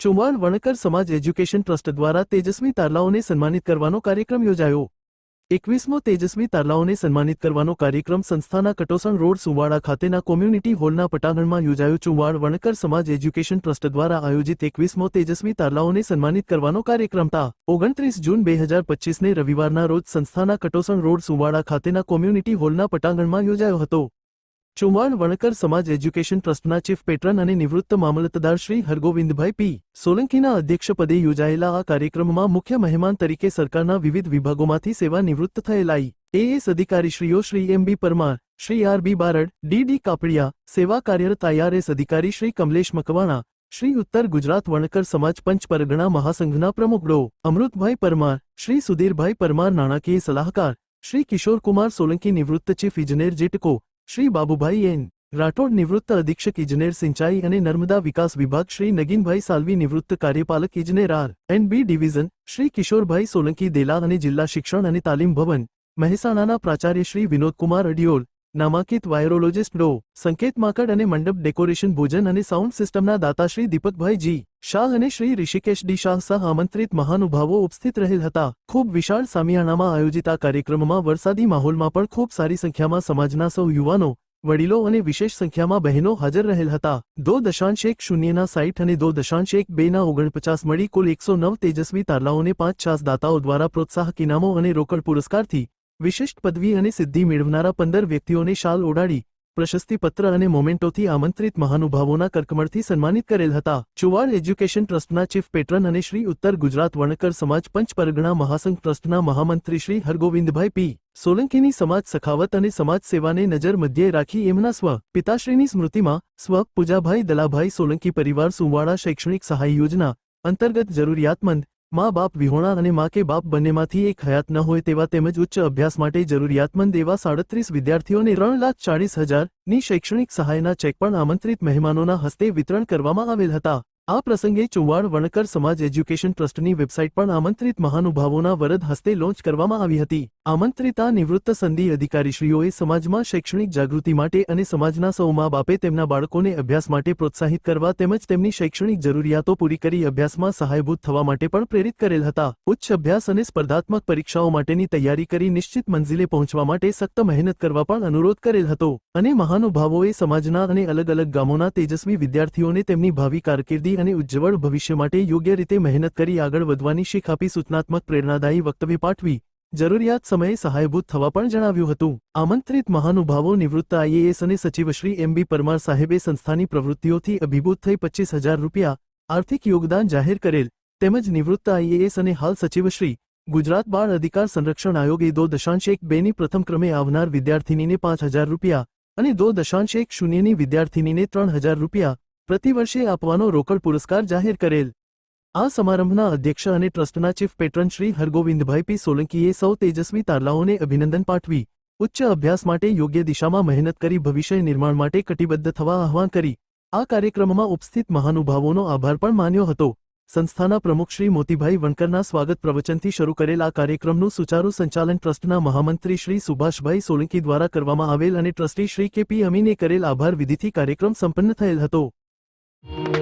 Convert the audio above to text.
ચુંવાણ વણકર સમાજ education trust દ્વારા તેજસ્વી તારલાઓને સન્માનિત કરવાનો કાર્યક્રમ યોજાયો. એકવીસમો તેજસ્વી તારલાઓને સન્માનિત કરવાનો કાર્યક્રમ સંસ્થાના કટોસણ રોડ સુવાડા ખાતેના કોમ્યુનિટી હોલના પટાંગણમાં યોજાયો. ચુંવાડ વણકર સમાજ એજ્યુકેશન ટ્રસ્ટ દ્વારા આયોજિત એકવીસમો તેજસ્વી તારલાઓને સન્માનિત કરવાનો કાર્યક્રમ તા ઓગણત્રીસ જૂન બે હજાર પચીસને રવિવારના રોજ સંસ્થાના કટોસણ રોડ સુવાડા ખાતેના કોમ્યુનિટી હોલના પટાંગણમાં યોજાયો હતો. ચુંવાણ વણકર સમાજ એજ્યુકેશન ટ્રસ્ટના ચીફ પેટ્રન અને નિવૃત્ત મામલતદાર શ્રી હરગોવિંદભાઈ પી. સોલંકીના અધ્યક્ષપદે યોજાયેલા આ કાર્યક્રમમાં મુખ્ય મહેમાન તરીકે સરકારના વિવિધ વિભાગોમાંથી સેવા નિવૃત્ત થયેલા as અધિકારીશ્રીઓ Shri M. B. Parmar, Shri R. B. Barad, D. D. Kapadia, સેવા કાર્યરત આઈઆરએસ અધિકારી શ્રી કમલેશ મકવાણા, શ્રી ઉત્તર ગુજરાત વણકર સમાજ પંચ પરગણા મહાસંઘના પ્રમુખ ડો. અમૃતભાઈ પરમાર, શ્રી સુધીરભાઈ પરમાર નાણાકીય સલાહકાર, શ્રી કિશોરકુમાર સોલંકી નિવૃત્ત ચીફ ઇજનેર જેટકો શ્રી બાબુભાઈ એન, રાઠોડ નિવૃત્ત અધિક્ષક ઇજનેર સિંચાઈ અને નર્મદા વિકાસ વિભાગ શ્રી નગીનભાઈ સાલવી નિવૃત્ત કાર્યપાલક ઇજનેર R and B division Shri Kishorbhai Solanki દેલા અને જિલ્લા શિક્ષણ અને તાલીમ ભવન, મહેસાણાના પ્રાચાર્ય શ્રી વિનોદકુમાર અડિયોલ નામાંકિત વાયરોલોજિસ્ટ ડો, સંકેત માકડ અને મંડપ ડેકોરેશન ભોજન અને સાઉન્ડ સિસ્ટમના દાતા શ્રી દીપકભાઈ જી, શાહ અને શ્રી ઋષિકેશ ડી શાહ સહ આમંત્રિત મહાનુભાવો ઉપસ્થિત રહેલ હતા. ખૂબ વિશાળ સામિયાણામાં આયોજિત આ કાર્યક્રમમાં વરસાદી માહોલમાં પણ ખૂબ સારી સંખ્યામાં સમાજના સૌ યુવાનો, વડીલો અને વિશેષ સંખ્યામાં બહેનો હાજર રહેલ હતા. દો દશાંશ એક શૂન્યના સાઈઠ અને દો દશાંશ એક બેના ઓગણપચાસ મળી કુલ એકસો નવ તેજસ્વી તારલાઓને પાંચ છાસ દાતાઓ દ્વારા પ્રોત્સાહક ઇનામો અને રોકડ પુરસ્કારથી વિશિષ્ટ પદવી અને સિદ્ધિ મેળવનારા પંદર વ્યક્તિઓને શાલ ઓડાડી પ્રશસ્તિપત્ર અને મોમેન્ટોથી આમંત્રિત મહાનુભાવોના કરકમળથી સન્માનિત કરેલ હતા. ચુવાડ એજ્યુકેશન ટ્રસ્ટના ચીફ પેટ્રન અને શ્રી ઉત્તર ગુજરાત વણકર સમાજ પંચ પરગણા મહાસંઘ ટ્રસ્ટના મહામંત્રી શ્રી હરગોવિંદભાઈ પી. સોલંકીની સમાજ સખાવત અને સમાજ સેવાને નજર મધ્યે રાખી એમના સ્વ પિતાશ્રીની સ્મૃતિમાં સ્વ પૂજાભાઈ દલાભાઈ સોલંકી પરિવાર સુવાળા શૈક્ષણિક સહાય યોજના અંતર્ગત જરૂરિયાતમંદ મા બાપ વિહોણા અને મા કે બાપ બંનેમાંથી એક હયાત ન હોય તેવા તેમજ ઉચ્ચ અભ્યાસ માટે જરૂરિયાતમંદ એવા સાડત્રીસ વિદ્યાર્થીઓને ત્રણ લાખ ચાળીસ હજારની શૈક્ષણિક સહાયના ચેક પણ આમંત્રિત મહેમાનોના હસ્તે વિતરણ કરવામાં આવેલ હતા. આ પ્રસંગે ચુવાડ વણકર સમાજ એજ્યુકેશન ટ્રસ્ટની વેબસાઇટ પણ આમંત્રિત મહાનુભાવોના વરદ હસ્તે લોન્ચ કરવામાં આવી હતી. આમંત્રિત નિવૃત્ત સંધિ અધિકારીશ્રીઓએ સમાજમાં શૈક્ષણિક જાગૃતિ માટે અને સમાજના સૌ મા બાપે તેમના બાળકોને અભ્યાસ માટે પ્રોત્સાહિત કરવા તેમજ તેમની શૈક્ષણિક જરૂરિયાતો પૂરી કરી અભ્યાસમાં સહાયભૂત થવા માટે પણ પ્રેરિત કરેલ હતા. ઉચ્ચ અભ્યાસ અને સ્પર્ધાત્મક પરીક્ષાઓ માટેની તૈયારી કરી નિશ્ચિત મંઝિલે પહોંચવા માટે સખ્ત મહેનત કરવા પણ અનુરોધ કરેલ હતો. અને મહાનુભાવોએ સમાજના અને અલગ અલગ ગામોના તેજસ્વી વિદ્યાર્થીઓને તેમની ભાવિ કારકિર્દી અને ઉજ્જવળ ભવિષ્ય માટે યોગ્ય રીતે મહેનત કરી આગળ વધવાની શીખ આપી સૂચનાત્મક પ્રેરણાદાયી વક્તવ્ય પાઠવી. જરૂરિયાત સમયે સહાયભૂત થવા પણ જણાવ્યું હતું. આમંત્રિત મહાનુભાવો નિવૃત્ત આઈએએસ અને સચિવ શ્રી એમ બી પરમાર સાહેબે સંસ્થાની પ્રવૃત્તિઓથી અભિભૂત થઈ પચીસ હજાર રૂપિયા આર્થિક યોગદાન જાહેર કરેલ. તેમજ નિવૃત્ત આઈએએસ અને હાલ સચિવ શ્રી ગુજરાત બાળ અધિકાર સંરક્ષણ આયોગે દો દશાંશ એક બેની પ્રથમ ક્રમે આવનાર વિદ્યાર્થિનીને પાંચ હજાર રૂપિયા અને દો દશાંશ એક શૂન્યની વિદ્યાર્થિનીને ત્રણ હજાર રૂપિયા પ્રતિવર્ષે આપવાનો રોકડ પુરસ્કાર જાહેર કરેલ. આ સમારંભના અધ્યક્ષ અને ટ્રસ્ટના chief patron Shri Hargovindbhai P સોલંકીએ સૌ તેજસ્વી તારલાઓને અભિનંદન પાઠવી, ઉચ્ચ અભ્યાસ માટે યોગ્ય દિશામાં મહેનત કરી ભવિષ્ય નિર્માણ માટે કટિબદ્ધ થવા આહવાન કરી. આ કાર્યક્રમમાં ઉપસ્થિત મહાનુભાવોનો આભાર પણ માન્યો હતો. સંસ્થાના પ્રમુખ શ્રી મોતીભાઈ વણકરના સ્વાગત પ્રવચનથી શરૂ કરેલ આ કાર્યક્રમનું સુચારુ સંચાલન ટ્રસ્ટના મહામંત્રી શ્રી સુભાષભાઈ સોલંકી દ્વારા કરવામાં આવેલ અને ટ્રસ્ટી શ્રી કે પી અમીને કરેલ આભાર વિધિથી કાર્યક્રમ સંપન્ન થયેલ હતો. you